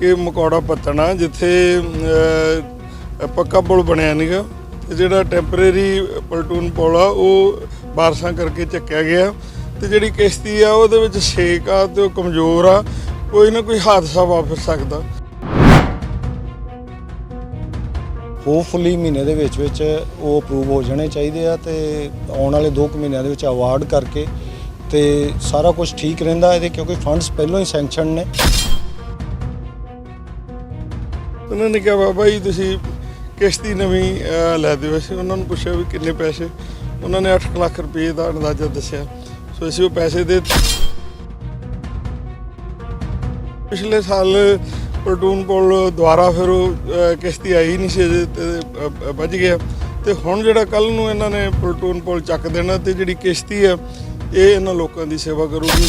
ਕਿ ਮਕੌੜਾ ਪੱਤਣਾ ਜਿੱਥੇ ਪੱਕਾ ਪੁਲ ਬਣਿਆ ਨਹੀਂਗਾ ਤੇ ਜਿਹੜਾ ਟੈਂਪਰੇਰੀ ਪਲਟੂਨ ਪੁਲ ਆ, ਉਹ ਬਾਰਸ਼ਾਂ ਕਰਕੇ ਚੱਕਿਆ ਗਿਆ। ਤੇ ਜਿਹੜੀ ਕਿਸ਼ਤੀ ਆ, ਉਹਦੇ ਵਿੱਚ ਛੇਕ ਆ ਤੇ ਉਹ ਕਮਜ਼ੋਰ ਆ, ਕੋਈ ਨਾ ਕੋਈ ਹਾਦਸਾ ਵਾਪਰ ਸਕਦਾ। ਹੋਪਫੁਲੀ ਮਹੀਨੇ ਦੇ ਵਿੱਚ ਵਿੱਚ ਉਹ ਅਪਰੂਵ ਹੋ ਜਾਣੇ ਚਾਹੀਦੇ ਆ ਤੇ ਆਉਣ ਵਾਲੇ 2 ਮਹੀਨਿਆਂ ਦੇ ਵਿੱਚ ਅਵਾਰਡ ਕਰਕੇ ਤੇ ਸਾਰਾ ਕੁਝ ਠੀਕ ਰਹਿੰਦਾ ਇਹਦੇ ਕਿਉਂਕਿ ਫੰਡਸ ਪਹਿਲਾਂ ਹੀ ਸੈਂਕਸ਼ਨ ਨੇ। ਉਹਨਾਂ ਨੇ ਕਿਹਾ ਬਾਬਾ ਜੀ ਤੁਸੀਂ ਕਿਸ਼ਤੀ ਨਵੀਂ ਲੈ ਦਿਓ। ਅਸੀਂ ਉਹਨਾਂ ਨੂੰ ਪੁੱਛਿਆ ਵੀ ਕਿੰਨੇ ਪੈਸੇ? ਉਹਨਾਂ ਨੇ 8 ਲੱਖ ਰੁਪਏ ਦਾ ਅੰਦਾਜ਼ਾ ਦੱਸਿਆ। ਸੋ ਅਸੀਂ ਉਹ ਪੈਸੇ ਦੇ ਪਿਛਲੇ ਸਾਲ ਪਲਟੂਨ ਪੁਲ ਦੁਆਰਾ ਫਿਰ ਉਹ ਕਿਸ਼ਤੀ ਆਈ ਨਹੀਂ ਸੀ ਅਜੇ ਤੇ ਅਹ, ਵੱਜ ਗਿਆ। ਤੇ ਹੁਣ ਜਿਹੜਾ ਕੱਲ ਨੂੰ ਇਹਨਾਂ ਨੇ ਪਲਟੂਨ ਪੁਲ ਚੱਕ ਦੇਣਾ ਤੇ ਜਿਹੜੀ ਕਿਸ਼ਤੀ ਆ ਇਹ ਇਹਨਾਂ ਲੋਕਾਂ ਦੀ ਸੇਵਾ ਕਰੂਗੀ।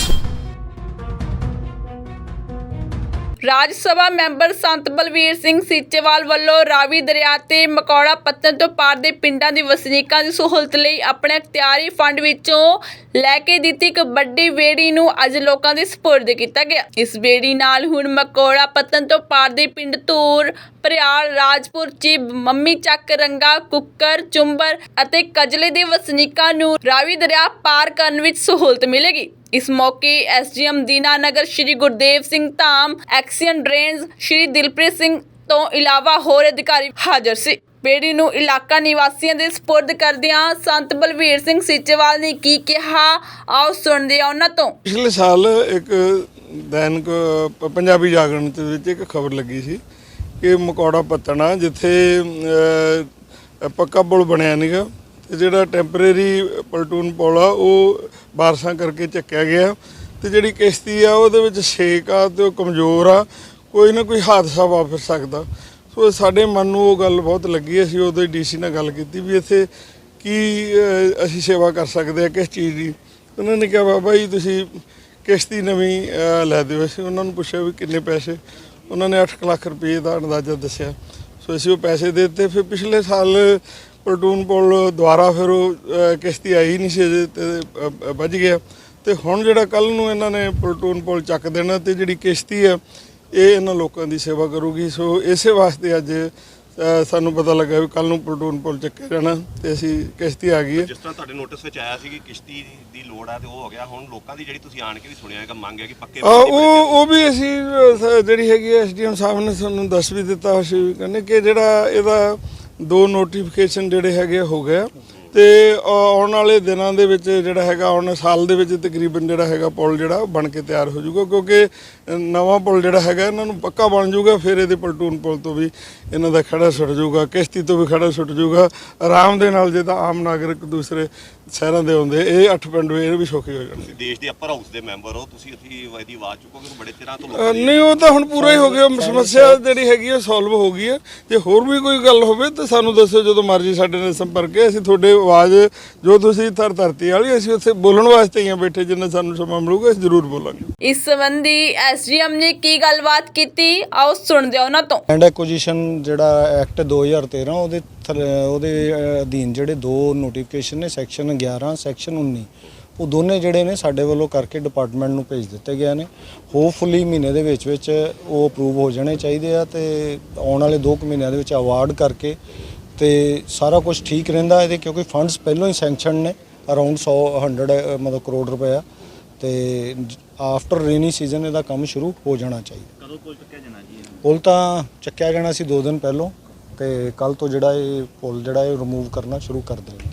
ਰਾਜ ਸਭਾ ਮੈਂਬਰ ਸੰਤ ਬਲਵੀਰ ਸਿੰਘ ਸੀਚੇਵਾਲ ਵੱਲੋਂ ਰਾਵੀ ਦਰਿਆ ਤੇ ਮਕੌੜਾ ਪੱਤਨ ਤੋਂ ਪਾਰ ਦੇ ਪਿੰਡਾਂ ਦੇ ਵਸਨੀਕਾਂ ਦੀ ਸਹੂਲਤ ਲਈ ਆਪਣੇ ਅਖਤਿਆਰੀ ਫੰਡ ਵਿੱਚੋਂ ਲੈ ਕੇ ਦਿੱਤੀ ਇੱਕ ਵੱਡੀ ਬੇੜੀ ਨੂੰ ਅੱਜ ਲੋਕਾਂ ਦੇ ਸਪੁਰਦ ਕੀਤਾ ਗਿਆ। ਇਸ ਬੇੜੀ ਨਾਲ ਹੁਣ ਮਕੌੜਾ ਪੱਤਨ ਤੋਂ ਪਾਰ ਦੇ ਪਿੰਡ ਧੂਰ ਪ੍ਰਿਆਲ ਰਾਜਪੁਰ, ਚਿਬ, ਮੰਮੀ ਚੱਕ, ਰੰਗਾ, ਕੁੱਕਰ, ਚੁੰਬਰ ਅਤੇ ਕਜਲੇ ਦੇ ਵਸਨੀਕਾਂ ਨੂੰ ਰਾਵੀ ਦਰਿਆ ਪਾਰ ਕਰਨ ਵਿੱਚ ਸਹੂਲਤ ਮਿਲੇਗੀ। ਇਸ ਮੌਕੇ SDM Dinanagar Shri Gurdev Singh Dham, XEN drains Shri Dilpreet Singh ਤੋਂ ਇਲਾਵਾ ਹੋਰ ਅਧਿਕਾਰੀ ਹਾਜ਼ਰ ਸੀ। ਬੇੜੀ ਨੂੰ ਇਲਾਕਾ ਨਿਵਾਸੀਆਂ ਦੇ ਸਪੁਰਦ ਕਰਦਿਆਂ ਸੰਤ ਬਲਵੀਰ ਸਿੰਘ ਸੀਚੇਵਾਲ ਨੇ ਕੀ ਕਿਹਾ, ਆਓ ਸੁਣਦੇ ਹਾਂ ਉਹਨਾਂ ਤੋਂ। ਪਿਛਲੇ ਸਾਲ ਇੱਕ ਦੈਨਿਕ ਪੰਜਾਬੀ ਜਾਗਰਣ ਦੇ ਵਿੱਚ ਇੱਕ ਖਬਰ ਲੱਗੀ ਸੀ ਕਿ ਮਕੌੜਾ ਪੱਤਣਾ ਜਿੱਥੇ ਪੱਕਾ ਪੁਲ ਬਣਿਆ ਨਹੀਂਗਾ ਤੇ ਜਿਹੜਾ ਟੈਂਪਰੇਰੀ ਪਲਟੂਨ ਪੁਲ ਆ, ਉਹ ਬਾਰਸ਼ਾਂ ਕਰਕੇ ਚੱਕਿਆ ਗਿਆ ਤੇ ਜਿਹੜੀ ਕਿਸ਼ਤੀ ਆ ਉਹਦੇ ਵਿੱਚ ਛੇਕ ਆ ਤੇ ਉਹ ਕਮਜ਼ੋਰ ਆ, ਕੋਈ ਨਾ ਕੋਈ ਹਾਦਸਾ ਵਾਪਰ ਸਕਦਾ। ਸੋ ਸਾਡੇ ਮਨ ਨੂੰ ਉਹ ਗੱਲ ਬਹੁਤ ਲੱਗੀ, ਅਸੀਂ ਉਦੋਂ ਡੀਸੀ ਨਾਲ ਗੱਲ ਕੀਤੀ ਵੀ ਇੱਥੇ ਕੀ ਅਸੀਂ ਸੇਵਾ ਕਰ ਸਕਦੇ ਆ ਕਿਸ ਚੀਜ਼ ਦੀ। ਉਹਨਾਂ ਨੇ ਕਿਹਾ, ਬਾਬਾ ਜੀ, ਤੁਸੀਂ ਕਿਸ਼ਤੀ ਨਵੀਂ ਲੈ ਦਿਓ। ਅਸੀਂ ਉਹਨਾਂ ਨੂੰ ਪੁੱਛਿਆ ਵੀ ਕਿੰਨੇ ਪੈਸੇ। ਉਹਨਾਂ ਨੇ 8 ਲੱਖ ਰੁਪਏ ਦਾ ਅੰਦਾਜ਼ਾ ਦੱਸਿਆ। ਸੋ ਅਸੀਂ ਉਹ ਪੈਸੇ ਦੇ ਦਿੱਤੇ। ਫਿਰ ਪਿਛਲੇ ਸਾਲ ਪਲਟੂਨ ਪੁਲ ਦੁਆਰਾ ਫਿਰ ਉਹ ਕਿਸ਼ਤੀ ਆਈ ਨਹੀਂ ਸੀ ਤੇ ਵੱਜ ਗਿਆ। ਤੇ ਹੁਣ ਜਿਹੜਾ ਕੱਲ ਨੂੰ ਇਹਨਾਂ ਨੇ ਪਲਟੂਨ ਪੁਲ ਚੱਕ ਦੇਣਾ ਤੇ ਜਿਹੜੀ ਕਿਸ਼ਤੀ ਆ ਇਹ ਇਹਨਾਂ ਲੋਕਾਂ ਦੀ ਸੇਵਾ ਕਰੂਗੀ। ਸੋ ਇਸੇ ਵਾਸਤੇ ਅੱਜ ਸਾਨੂੰ ਪਤਾ ਲੱਗਾ ਵੀ ਕੱਲ ਨੂੰ ਪਲਟੂਨ ਪੁਲ ਚੱਕਿਆ ਜਾਣਾ ਤੇ ਅਸੀਂ ਕਿਸ਼ਤੀ ਆ ਗਈ ਹੈ। ਜਿਸ ਤਰ੍ਹਾਂ ਤੁਹਾਡੇ ਨੋਟਿਸ ਵਿੱਚ ਆਇਆ ਸੀ ਕਿ ਕਿਸ਼ਤੀ ਦੀ ਲੋੜ ਆ ਤੇ ਉਹ ਹੋ ਗਿਆ ਹੁਣ ਲੋਕਾਂ ਦੀ ਜਿਹੜੀ ਤੁਸੀਂ ਆਣ ਕੇ ਵੀ ਸੁਣਿਆ ਹੈਗਾ ਮੰਗ ਹੈ ਕਿ ਪੱਕੇ ਉਹ ਉਹ ਵੀ ਅਸੀਂ ਸ- ਜਿਹੜੀ ਹੈਗੀ ਐਸਡੀਐਮ ਸਾਹਿਬ ਨੇ ਸਾਨੂੰ ਦੱਸ ਵੀ ਦਿੱਤਾ ਅਸੀਂ ਕਹਿੰਦੇ ਕਿ ਜਿਹੜਾ ਇਹਦਾ ਦੋ ਨੋਟੀਫਿਕੇਸ਼ਨ ਜਿਹੜੇ ਹੈਗੇ ਹੋ ਗਏ ਤੇ ਆਉਣ ਵਾਲੇ ਦਿਨਾਂ ਦੇ ਵਿੱਚ ਜਿਹੜਾ ਹੈਗਾ ਆਉਣ ਸਾਲ ਦੇ ਵਿੱਚ ਤਕਰੀਬਨ ਜਿਹੜਾ ਹੈਗਾ ਪੁਲ ਜਿਹੜਾ ਉਹ ਬਣ ਕੇ ਤਿਆਰ ਹੋ ਜਾਊਗਾ ਕਿਉਂਕਿ ਨਵਾਂ ਪੁਲ ਜਿਹੜਾ ਹੈਗਾ ਇਹਨਾਂ ਨੂੰ ਪੱਕਾ ਬਣ ਜਾਊਗਾ ਫਿਰ ਇਹਦੇ ਪਲਟੂਨ ਪੁਲ ਤੋਂ ਵੀ ਇਹਨਾਂ ਦਾ ਖੜਾ ਛੁੱਟ ਜਾਊਗਾ ਕਿਸ਼ਤੀ ਤੋਂ ਵੀ ਖੜਾ ਛੁੱਟ ਜਾਊਗਾ। ਆਰਾਮ ਦੇ ਨਾਲ ਜੇ ਤਾਂ ਆਮ ਨਾਗਰਿਕ ਦੂਸਰੇ ਸ਼ਹਿਰਾਂ ਦੇ ਆਉਂਦੇ ਇਹ ਅੱਠ ਪਿੰਡ ਵੀ ਇਹ ਵੀ ਸੌਖੇ ਹੋ ਜਾਣਗੇ। ਦੇਸ਼ ਦੇ ਅੱਪਰ ਹਾਊਸ ਦੇ ਮੈਂਬਰ ਹੋ ਤੁਸੀਂ ਅਸੀਂ ਇਹਦੀ ਆਵਾਜ਼ ਚੁੱਕੋਗੇ ਬੜੇ ਚਿਰਾਂ ਤੋਂ ਲੋਕਾਂ ਦੀ ਨਹੀਂ ਉਹ ਤਾਂ ਹੁਣ ਪੂਰਾ ਹੀ ਹੋ ਗਿਆ ਸਮੱਸਿਆ ਜਿਹੜੀ ਹੈਗੀ ਹੈ ਸੋਲਵ ਹੋ ਗਈ ਹੈ ਜੇ ਹੋਰ ਵੀ ਕੋਈ ਗੱਲ ਹੋਵੇ ਤਾਂ ਸਾਨੂੰ ਦੱਸੋ ਜਦੋਂ ਮਰਜ਼ੀ ਸਾਡੇ ਨਾਲ ਸੰਪਰਕ ਹੈ ਅਸੀਂ ਤੁਹਾਡੇ ਆਵਾਜ਼ ਜੋ ਤੁਸੀਂ ਥਰ ਧਰਤੀ ਵਾਲੀ ਅਸੀਂ ਉੱਥੇ ਬੋਲਣ ਵਾਸਤੇ ਹੀ ਆ ਬੈਠੇ ਜਿੰਨਾ ਸਾਨੂੰ ਸਮਾਂ ਮਿਲੂਗਾ ਅਸੀਂ ਜ਼ਰੂਰ ਬੋਲਾਂਗੇ। ਇਸ ਸੰਬੰਧੀ ਐਸਡੀਐਮ ਨੇ ਕੀ ਗੱਲਬਾਤ ਕੀਤੀ? ਆਓ ਸੁਣਦੇ ਹਾਂ ਉਹਨਾਂ ਤੋਂ। ਲੈਂਡ ਐਕੁਜੀਸ਼ਨ ਜਿਹੜਾ ਐਕਟ 2013 ਉਹਦੇ ਉਹਦੇ ਅਧੀਨ ਜਿਹੜੇ ਦੋ ਨੋਟੀਫਿਕੇਸ਼ਨ ਨੇ ਸੈਕਸ਼ਨ 11 ਸੈਕਸ਼ਨ 19 ਉਹ ਦੋਨੇ ਜਿਹੜੇ ਨੇ ਸਾਡੇ ਵੱਲੋਂ ਕਰਕੇ ਡਿਪਾਰਟਮੈਂਟ ਨੂੰ ਭੇਜ ਦਿੱਤੇ ਗਏ ਨੇ। ਹੋਪਫੁਲੀ ਮਹੀਨੇ ਦੇ ਵਿੱਚ ਵਿੱਚ ਉਹ ਅਪਰੂਵ ਹੋ ਜਾਣੇ ਚਾਹੀਦੇ ਆ ਤੇ ਆਉਣ ਵਾਲੇ 2 ਮਹੀਨਿਆਂ ਦੇ ਵਿੱਚ ਅਵਾਰਡ ਕਰਕੇ ਤੇ ਸਾਰਾ ਕੁਝ ਠੀਕ ਰਹਿੰਦਾ ਇਹਦੇ ਕਿਉਂਕਿ ਫੰਡਸ ਪਹਿਲਾਂ ਹੀ ਸੈਂਕਸ਼ਨ ਨੇ ਅਰਾਊਂਡ 100 100 ਅਹ, ਮਤਲਬ ਕਰੋੜ ਰੁਪਇਆ ਤੇ ਆਫਟਰ ਰੇਨੀ ਸੀਜ਼ਨ ਇਹਦਾ ਕੰਮ ਸ਼ੁਰੂ ਹੋ ਜਾਣਾ ਚਾਹੀਦਾ। ਕਦੋਂ ਪੁਲ ਚੱਕਿਆ ਜਾਣਾ ਜੀ? ਪੁਲ ਤਾਂ ਚੱਕਿਆ ਜਾਣਾ ਸੀ 2 ਦਿਨ ਪਹਿਲਾਂ ਤੇ ਕੱਲ ਤੋਂ ਜਿਹੜਾ ਇਹ ਪੁਲ ਜਿਹੜਾ ਇਹ ਰਿਮੂਵ ਕਰਨਾ ਸ਼ੁਰੂ ਕਰ ਦੇਣਗੇ।